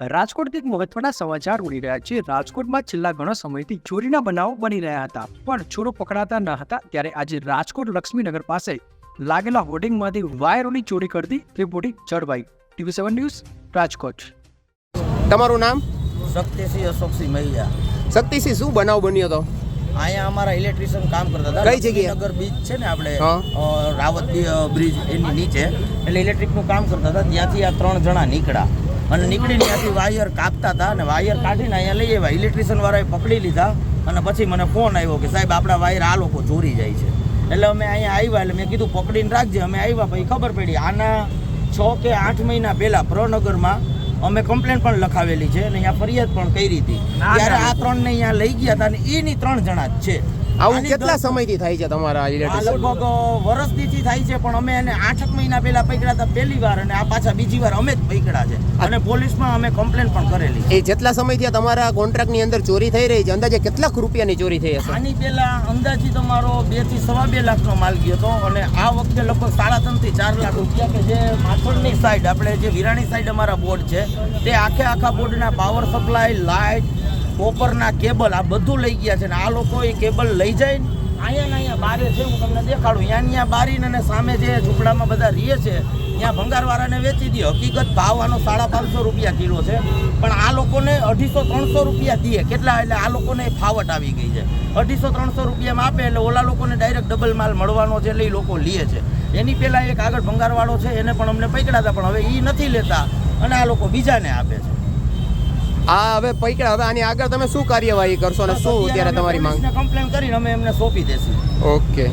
રાજકોટથી એક મહત્વના સમાચાર ઉડી રહ્યા છે. રાજકોટમાં છેલ્લા ઘણા સમયથી ચોરીના બનાવો બની રહ્યા હતા. પણ ચોરો પકડાતા ન હતા. ત્યારે આજે રાજકોટ લક્ષ્મીનગર પાસે લાગેલા હોર્ડિંગમાંથી વાયરોની ચોરી કરતી રિપોર્ટિંગ ઝડપાઈ ટીવી સેવન ન્યૂઝ રાજકોટ. તમારું નામ? શક્તિસિંહ અશોકસિંહ મૈયા. શક્તિસિંહ શું બનાવ બન્યો હતો અહીંયા અમારા ઇલેક્ટ્રિશિયન કામ કરતા હતા. કઈ જગ્યાએ? નગર બીચ છે ને આપણે. રાવત બ્રિજ એની નીચે. એટલે ઇલેક્ટ્રિકનું કામ કરતા હતા. ત્યાંથી આ ત્રણ જણા નીકળ્યા. અને નીકળીને ત્યાંથી વાયર કાપતા હતા અને વાયર કાઢીને અહીંયા લઈ આવ્યા. ઇલેક્ટ્રિશિયન વાળાએ પકડી લીધા અને પછી મને ફોન આવ્યો કે સાહેબ, આપણા વાયર આ લોકો ચોરી જાય છે. એટલે અમે અહીંયા આવ્યા એટલે મેં કીધું, પકડીને રાખજે. અમે આવ્યા પછી ખબર પડી, આના છ કે આઠ મહિના પહેલાં પ્રનગરમાં અમે કમ્પ્લેન પણ લખાવેલી છે અને અહીંયા ફરિયાદ પણ કરી હતી. ત્યારે આ ત્રણને અહીંયા લઈ ગયા હતા અને એની ત્રણ જણા જ છે. આવું કેટલા સમયથી થાય છે તમારા લગભગ વર્ષદીથી થાય છે પણ અમે એને આઠક મહિના પહેલા પકડ્યા હતા પહેલી વાર અને આ પાછા બીજી વાર અમે જ પકડ્યા છે. અને પોલીસમાં અમે કમ્પ્લેન પણ કરેલી એ જેટલા સમયથી તમારા કોન્ટ્રાક્ટની અંદર ચોરી થઈ રહી છે અંદાજે કેટલાક રૂપિયાની ચોરી થઈ હશે? આની પહેલા અંદાજિત તમારો બેથી સવા બે લાખનો માલ ગયો હતો અને આ વખતે લગભગ સાડા ત્રણથી ચાર લાખ રૂપિયા કે જે માથોડની સાઈડ આપણે જે વિરાણી સાઈડ અમારા બોર્ડ છે તે આખે આખા બોર્ડના પાવર સપ્લાય લાઇટ કોપરના કેબલ આ બધું લઈ ગયા છે ને આ લોકો એ કેબલ લઈ જાય ને, અહીંયા ને અહીંયા બારે છે, હું તમને દેખાડું. અહીંયા ત્યાં બારીને અને સામે જે ઝૂંપડામાં બધા રહીએ છે, ત્યાં ભંગારવાળાને વેચી દે. હકીકત ભાવ આનો સાડા પાંચસો રૂપિયા કિલો છે, પણ આ લોકોને અઢીસો ત્રણસો રૂપિયા દે. કેટલા? એટલે આ લોકોને ફાવટ આવી ગઈ છે. અઢીસો ત્રણસો રૂપિયામાં આપે, એટલે ઓલા લોકોને ડાયરેક્ટ ડબલ માલ મળવાનો છે, એટલે એ લોકો લે છે. એની પહેલાં એક આગળ ભંગારવાળો છે, એને પણ અમને પકડ્યા હતા પણ હવે એ નથી લેતા. અને આ લોકો બીજાને આપે છે. આ હવે પૈકડા હવે આની આગળ તમે શું કાર્યવાહી કરશો અને શું અત્યારે તમારી માંગ? કમ્પ્લેન કરીને અમે એમને સોંપી દેશું. ઓકે.